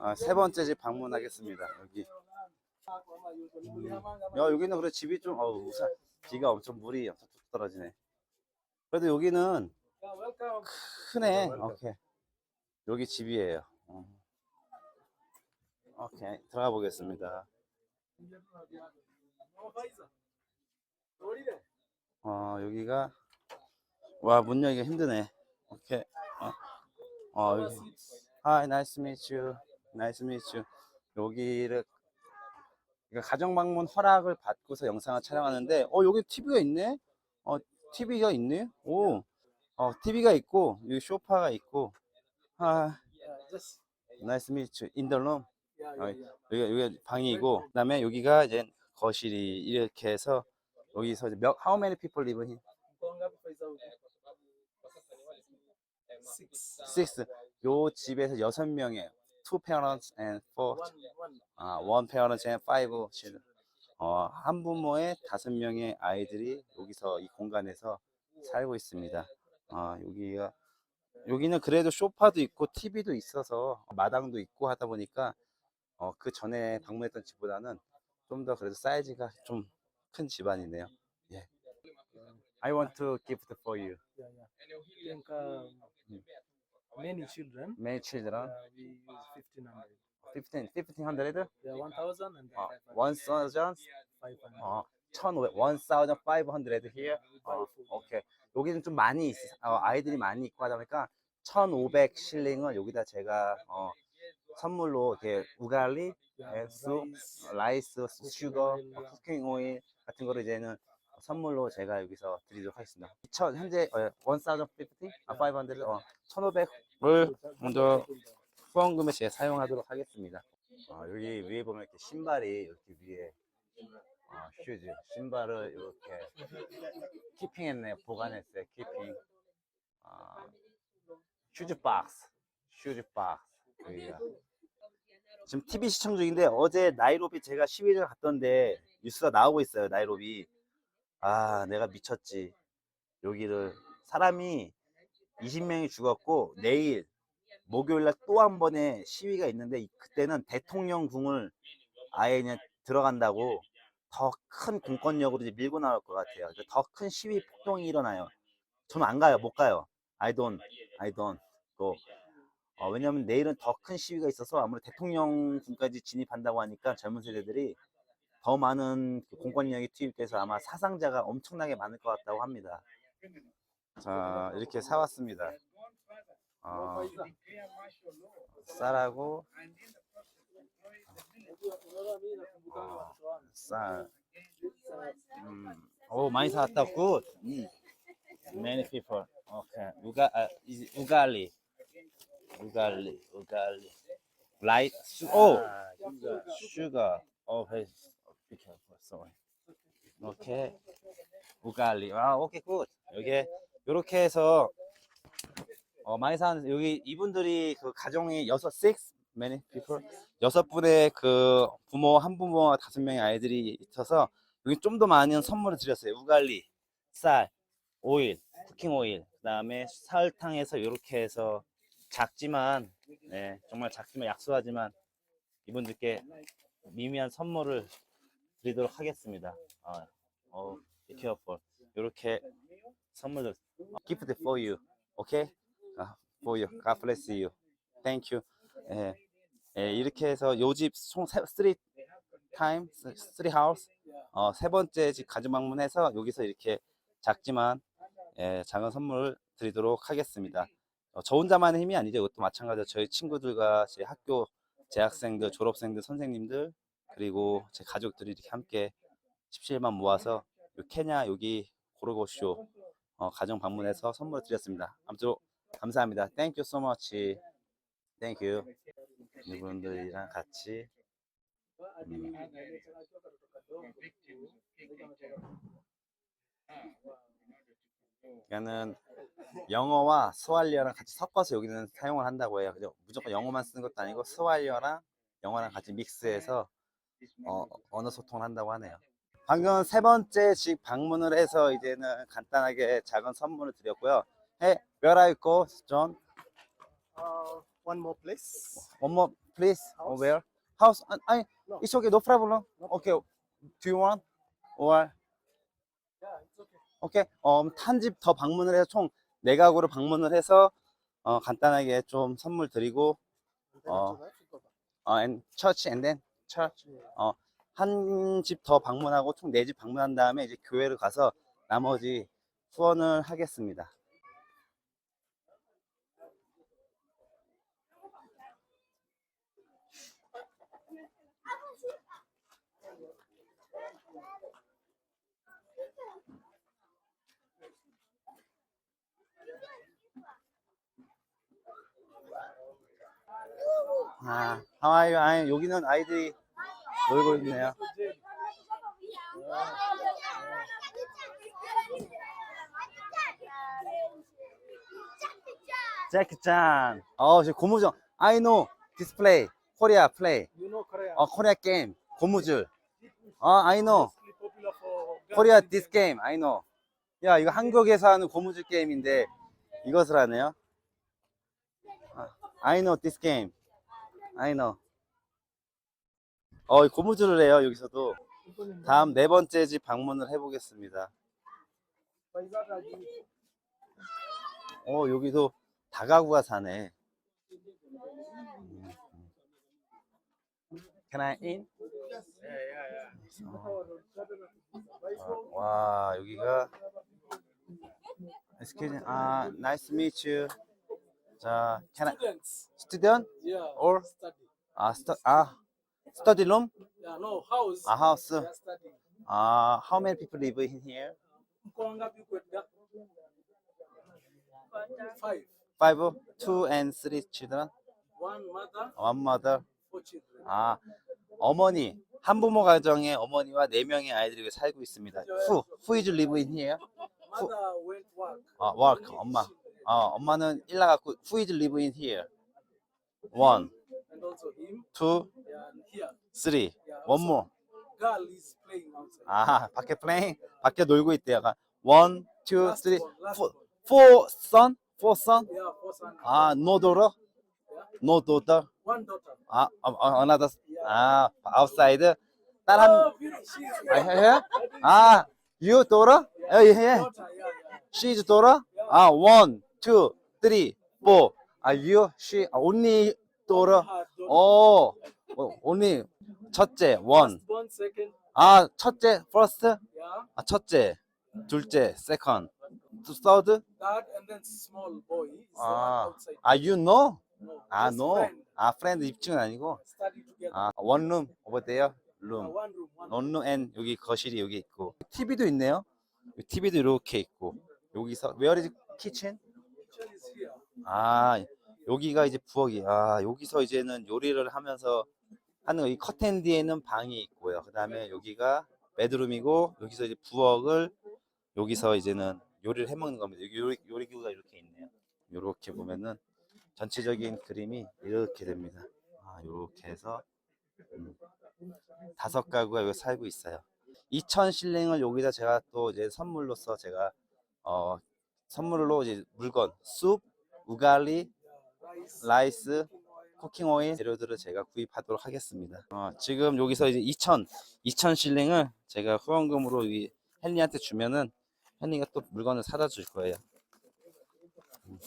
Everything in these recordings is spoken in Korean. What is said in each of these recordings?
아, 세 번째 집 방문하겠습니다. 여기. 음. 야, 여기는 그래 집이 좀 어우, 우산 비가 엄청 물이 엄청 뚝 떨어지네. 그래도 여기는 크네. 오케이. 여기 집이에요. 어. 오케이. 들어가 보겠습니다. 어, 여기가 와, 문 열기가 힘드네. 오케이. 어, 어 여기. Hi, nice to meet 여기를 그러니까 가정 방문 허락을 받고서 영상을 촬영하는데 어 여기 TV가 있네. 어 TV가 있네. 오. 어 TV가 있고 여기 소파가 있고. 아. Nice to meet 여기 여기 방이고 그다음에 여기가 이제 거실이 이렇게 해서 여기서 몇 how many people live in 6. 요 집에서 6명이에요. 2 parents and 4. 아, 1 parents and 5 children. 어, 한 부모의 5명의 아이들이 여기서 이 공간에서 살고 있습니다. 아, 여기가 여기는 그래도 쇼파도 있고 TV도 있어서 마당도 있고 하다 보니까 어, 그 전에 방문했던 집보다는 좀 더 그래도 사이즈가 좀 큰 집안이네요. 예. I want to gift for you. 그러니까 many children. Many children. Uh, we use 1500. 15, 1500? Yeah, 1000 and 어, 500. 1000? 500. 어, 1500, 1500 here. 어, 오케이. 여기는 좀 많이 있, 어, 아이들이 많이 있고 하다 보니까 1500 실링을 여기다 제가 어, 선물로 이렇게 우갈리, Yeah, 수, rice, 라이스, 슈거, 쿠킹 오일 같은 거를 이제는 선물로 제가 여기서 드리도록 하겠습니다. 2000 현재 어, 1050? 아, 500? 어, 1500을 먼저 후원금에 제가 사용하도록 하겠습니다. 어, 여기 위에 보면 이렇게 신발이 이렇게 위에 어, 슈즈 신발을 이렇게 키핑했네요. 보관했어요. 키핑. 어, 슈즈 박스, 슈즈 박스. 여기가. 지금 TV 시청 중인데 어제 나이로비 제가 10일 갔던데 뉴스가 나오고 있어요. 나이로비. 아, 내가 미쳤지. 여기를 사람이 20명이 죽었고 내일 목요일 날 또 한 번의 시위가 있는데 이- 그때는 대통령궁을 아예 그냥 들어간다고 더 큰 공권력으로 이제 밀고 나올 것 같아요. 더 큰 시위 폭동이 일어나요. 저는 안 가요. 못 가요. I don't, I don't go. 어, 왜냐면 내일은 더 큰 시위가 있어서 아무래도 대통령궁까지 진입한다고 하니까 젊은 세대들이 더 많은 그 공권력이 투입돼서 아마 사상자가 엄청나게 많을 것 같다고 합니다. 자, 이렇게 사왔습니다. 어, 쌀하고 어, 쌀. 음, 오 많이 사왔다. 굿. 음. Many people. Okay. 우가 아, 우갈리. 우갈리. 우갈리. 수, 오. 슈가. 어, hey. Be careful. Sorry. 오케이. 우갈리. 아, 오케이 굿. 여기 요렇게 해서 어, 많이 사는 여기 이분들이 그 가정이 여섯 six many people 여섯 분의 그 부모 한 부모와 다섯 명의 아이들이 있어서 여기 좀 더 많은 선물을 드렸어요. 우갈리, 쌀, 오일, 쿠킹 오일, 그다음에 설탕에서 이렇게 해서 작지만 네, 정말 작지만 약소하지만 이분들께 미미한 선물을 드리도록 하겠습니다. 어, 어, be careful. 이렇게 선물을 gift for you. 오케이? 아, for you. God bless you. Thank you. 예, 예, 이렇게 해서 요집총 쓰리 타임, 쓰리 하우스 어, 세 번째 집 가족 방문해서 여기서 이렇게 작지만 예, 작은 선물을 드리도록 하겠습니다. 어, 저 혼자만의 힘이 아니죠. 이것도 마찬가지로 저희 친구들과 제 학교 재학생들, 졸업생들, 선생님들 그리고 제 가족들이 이렇게 함께 17만 모아서 요 케냐 여기 고르고쇼 어, 가정 방문해서 선물을 드렸습니다. 아무쪼 감사합니다. Thank you so much. Thank you. 이분들이랑 같이 음, 그러니까는 영어와 스왈리어랑 같이 섞어서 여기는 사용을 한다고 해요. 그죠? 무조건 영어만 쓰는 것도 아니고 스왈리어랑 영어랑 같이 믹스해서 어, 언어 소통을 한다고 하네요. 방금 세 번째 집 방문을 해서 이제는 간단하게 작은 선물을 드렸고요. Hey, where are you go, John? Uh, one more place. One more, please. Or House? where? House? I, I, No. it's okay, no problem. No Okay, do you want? Or Yeah, it's okay. 오케이. 어, 한집더 방문을 해서 총네 가구를 방문을 해서 어, 간단하게 좀 선물 드리고 Uh, back. 어, and church and then church. Yeah. 한집 더 방문하고 총 네 집 방문한 다음에 이제 교회를 가서 나머지 후원을 하겠습니다. 아, 하와이, 아, 여기는 아이들이 놀고 있네요. 제키짱. 어, 지금 고무줄. I know display. Korea. 어, 코리아 게임. 고무줄. 어, I know. In this game. I know. 야, 이거 한국에서 하는 고무줄 게임인데 이것을 하네요. 아, I know this game. I know. 어, 이 고무줄을 해요, 여기서도. 다음 네 번째 집 방문을 해보겠습니다. 어, 여기도 다가구가 사네. 음. Can I in? 어, 와, 여기가 Excuse me. 아, nice to meet you. 자, can I Students. student Yeah. or study. 아, stu, 아, study room? Yeah, no, house. 아, house. 아, how many people live in here? Five. Five, two and three children. One mother, One mother. four children. 아, 어머니, 한부모 가정의 어머니와 네 명의 아이들이 살고 있습니다. Who, who is live in here? Work. 아, work, 엄마. 어, 엄마는 일 나갔고, who is live in here? One. Two, three. One more. 아, 밖에 playing? 밖에 놀고 있대요. One, two, three, four, four son? Four son? 아, no daughter? No daughter? One daughter. 아, 어, 어, another. 아, outside. 딸 한, Oh, beauty. She is 아, 해? 아, you daughter? 예, 예. She's daughter? 아, one, two, three, four. 아, you, she, 아, only daughter? Daughter. 어, 어, only 첫째, one. First born, second. 아, 첫째, first? Yeah. 아, 첫째, 둘째, second, third? That and then small boy is the one 아, outside. 아, you know? No, 아, just no. friend. 아, friend 입증은 아니고. Study together. 아, one room over there, Uh, room. one room. One room. one room and 여기 거실이 여기 있고. TV도 있네요. TV도 이렇게 있고. 여기서 where is kitchen? Kitchen is here. 아, 여기가 이제 부엌이. 아, 여기서 이제는 요리를 하면서 하는 거. 이 커튼 뒤에는 방이 있고요. 그다음에 여기가 베드룸이고 여기서 이제 부엌을 여기서 이제는 요리를 해 먹는 겁니다. 여기 요리 요리 기구가 이렇게 있네요. 요렇게 보면은 전체적인 그림이 이렇게 됩니다. 아, 요렇게 해서 음, 다섯 가구가 여기 살고 있어요. 2천 실링을 여기다 제가 또 이제 선물로서 제가 어 선물로 이제 물건 숲, 우갈리. 라이스. 쿠킹 오일 재료들을 제가 구입하도록 하겠습니다. 어, 지금 여기서 이제 2천 2천 실링을 제가 후원금으로 이 헨리한테 주면은 헨리가 또 물건을 사다 줄 거예요. 음.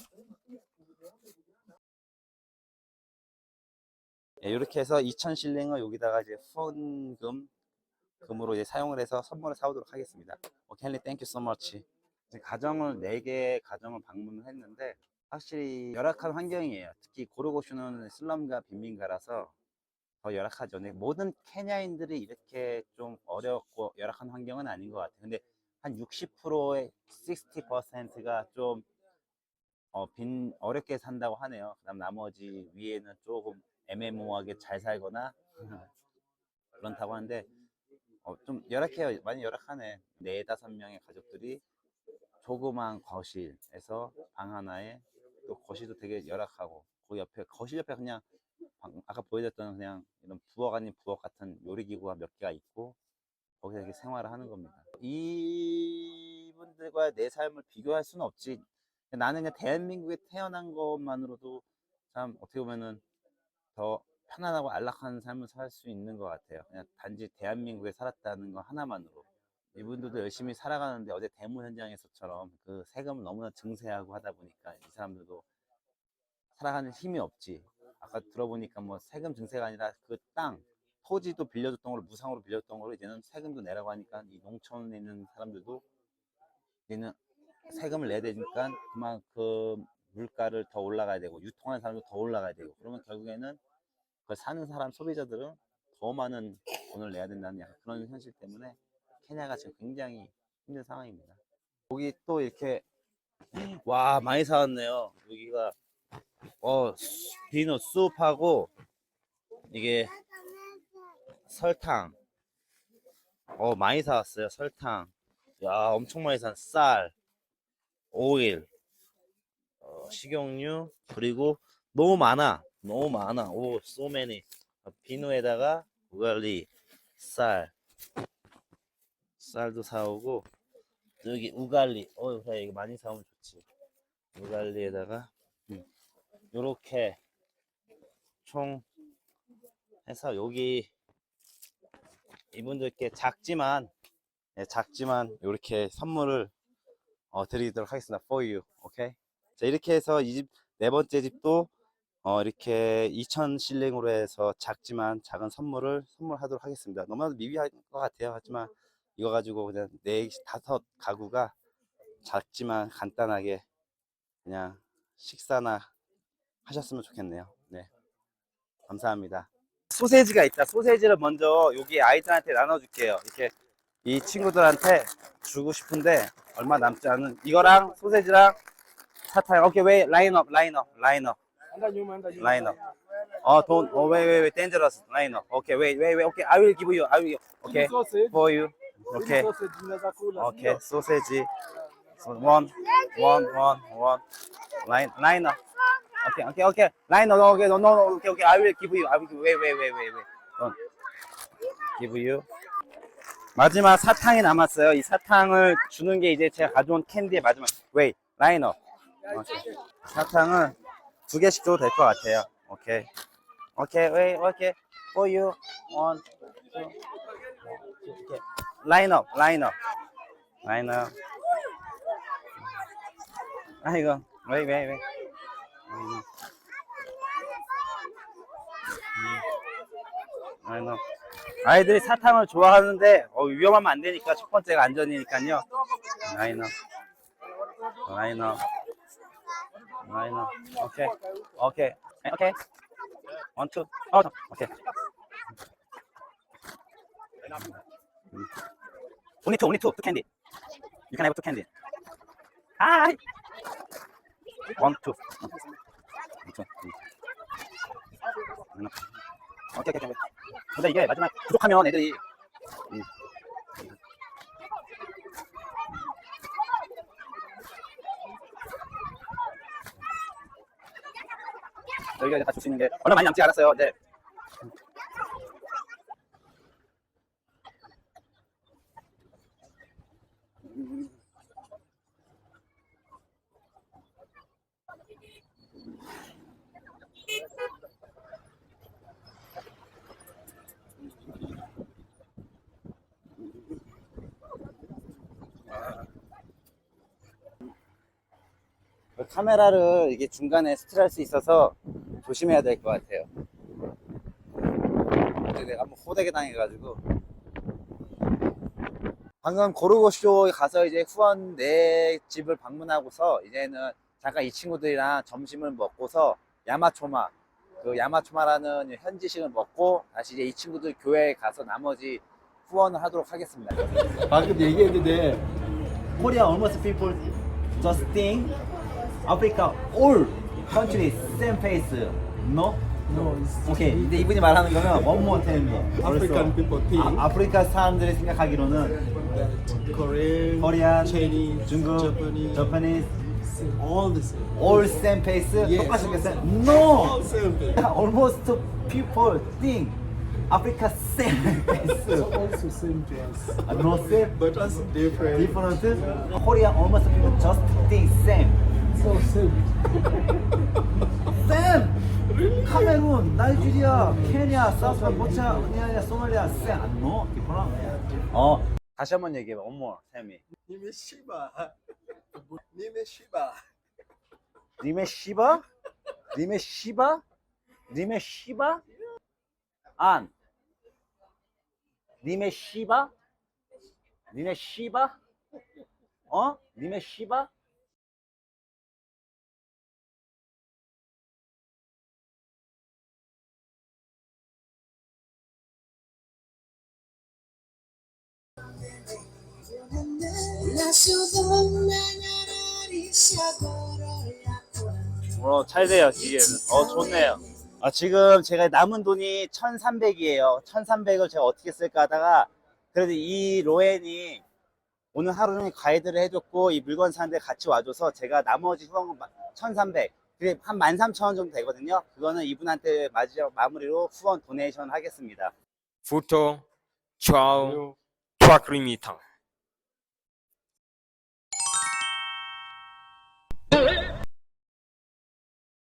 예, 이렇게 해서 2천 실링을 여기다가 이제 후원금 금으로 이제 사용을 해서 선물을 사오도록 하겠습니다. 오케이, 헨리, 땡큐 so much. 가정을 4개 가정을 방문을 했는데 확실히 열악한 환경이에요. 특히 고르고슈는 슬럼과 빈민가라서 더 열악하죠. 근데 모든 케냐인들이 이렇게 좀 어렵고 열악한 환경은 아닌 것 같아요. 근데 한 60%의 60%가 좀 어, 빈 어렵게 산다고 하네요. 그다음 나머지 위에는 조금 애매모호하게 잘 살거나 그렇다고 하는데 어, 좀 열악해요. 많이 열악하네. 네 다섯 명의 가족들이 조그만 거실에서 방 하나에 또 거실도 되게 열악하고 그 옆에 거실 옆에 그냥 방- 아까 보여줬던 그냥 이런 부엌 아닌 부엌 같은 요리기구가 몇 개가 있고 거기서 이렇게 생활을 하는 겁니다. 이분들과 내 삶을 비교할 수는 없지. 나는 그냥 대한민국에 태어난 것만으로도 참 어떻게 보면은 더 편안하고 안락한 삶을 살 수 있는 것 같아요. 그냥 단지 대한민국에 살았다는 거 하나만으로. 이분들도 열심히 살아가는데 어제 대무 현장에서처럼 그 세금을 너무나 증세하고 하다 보니까 이 사람들도 살아가는 힘이 없지. 아까 들어보니까 뭐 세금 증세가 아니라 그 땅, 토지도 빌려줬던 걸 무상으로 빌려줬던 걸 이제는 세금도 내라고 하니까 이 농촌에 있는 사람들도 이제는 세금을 내야 되니까 그만큼 물가를 더 올라가야 되고 유통하는 사람도 더 올라가야 되고 그러면 결국에는 그 사는 사람 소비자들은 더 많은 돈을 내야 된다는 약간 그런 현실 때문에 케냐가 지금 굉장히 힘든 상황입니다. 여기 또 이렇게 와 많이 사왔네요. 여기가 어 수- 비누 숲하고 이게 설탕. 어 많이 사왔어요 설탕. 야 엄청 많이 산 쌀 오일 어, 식용유 그리고 너무 많아 너무 많아. 오 so many. 비누에다가 우갈리 쌀 쌀도 사오고 여기 우갈리 어 그래 이거 많이 사오면 좋지 우갈리에다가 음, 요렇게 총 해서 여기 이분들께 작지만 예, 작지만 이렇게 선물을 어, 드리도록 하겠습니다. For you. 오케이. 자, 이렇게 해서 이 집 네 번째 집도 어, 이렇게 2,000 실링으로 해서 작지만 작은 선물을 선물하도록 하겠습니다. 너무나도 미비할 것 같아요. 하지만 이거 가지고 그냥 네 다섯 가구가 작지만 간단하게 그냥 식사나 하셨으면 좋겠네요. 네. 감사합니다. 소세지가 있다. 소세지를 먼저 여기 아이들한테 나눠줄게요. 이렇게 이 친구들한테 주고 싶은데 얼마 남지 않은 이거랑 소세지랑 사탕. 오케이, 왜 라인업, 라인업, 라인업. 라인업. 어, 돈, 어, 왜, 왜, 왜, dangerous, 라인업. 오케이, 왜, 왜, 왜, 오케이, I will give you, I will, 오케이, Sausage. for you. 오케이. 오케이, 소세지. One, one, one, one. 라인, 라인업. 오케이, 오케이, 오케이. 라인업, 오케이, no, no, 오케이, 오케이, I will give you, I will give you, 왜, 왜, 왜, 왜, 왜. 돈. give you. 마지막 사탕이 남았어요. 이 사탕을 주는 게 이제 제가 가져온 캔디의 마지막. 웨이, 라인업. 오케이. 사탕은 두 개씩 줘도 될 것 같아요. 오케이. 오케이, 웨이, 오케이. For you. One, two. 오케이. 라인 업, 라인 업. 라인 업. 아이고, 웨이, 웨이, 웨이. 음. 음. 라인 업. 아이들이 사탕을 좋아하는데 어, 위험하면 안 되니까 첫 번째가 안전이니까요. 라인 업. 라인 업. 라인 업. 오케이. 오케이. 오케이. 원, 투. 어, 오케이. 음. Only two, only two, two candy. You can have two candy. Hi. One, two. 음. 오케이, 오케이, 오케이. 근데 이게 마지막 부족하면 애들이 음. 여기가 이제 다줄 수 있는 게 얼마 많이 남지 않았어요. 네. 그 카메라를 이게 중간에 스틸할 수 있어서 조심해야 될 것 같아요. 어제 내가 한번 호되게 당해가지고. 방금 고르고쇼에 가서 이제 후원 내 집을 방문하고서 이제는 잠깐 이 친구들이랑 점심을 먹고서 야마초마, 그 야마초마라는 현지식을 먹고 다시 이제 이 친구들 교회에 가서 나머지 후원을 하도록 하겠습니다. 방금 얘기했는데 Korea almost people just think Africa all countries same face. No? no, it's 오케이. 이제 이분이 말하는 거는 one more tell me. African people think 아, 아프리카 사람들이 생각하기로는 Korean, Korean, Chinese, 중국, Japanese, Japanese all the same. all same face. Yes. 똑같이 생겼어요. All No. same thing. Almost people think Africa same face. Also same to us. Uh, no same. But us different. Different. Korea almost people just think same. Same. Same. 카메룬, 나이지리아, 케냐, 사우스 보츠와니아, 소말리아, same. 안 know? different. 어. 다시 한 번 얘기해봐. One more. Tell me. Nime Shiba. Nime Shiba. 님의 시바? 님의 시바? 님의 시바? 안. 님의 시바? 님의 시바? 어? 님의 시바? 어, 잘 돼요, 기계는. 어, 좋네요. 아, 지금 제가 남은 돈이 1,300이에요. 1,300을 제가 어떻게 쓸까 하다가, 그래도 이 로엔이 오늘 하루 종일 가이드를 해줬고, 이 물건 사는데 같이 와줘서 제가 나머지 후원 1,300. 그게 한 13,000원 정도 되거든요. 그거는 이분한테 마지막 마무리로 후원 도네이션 하겠습니다. Ciao, trois climitants.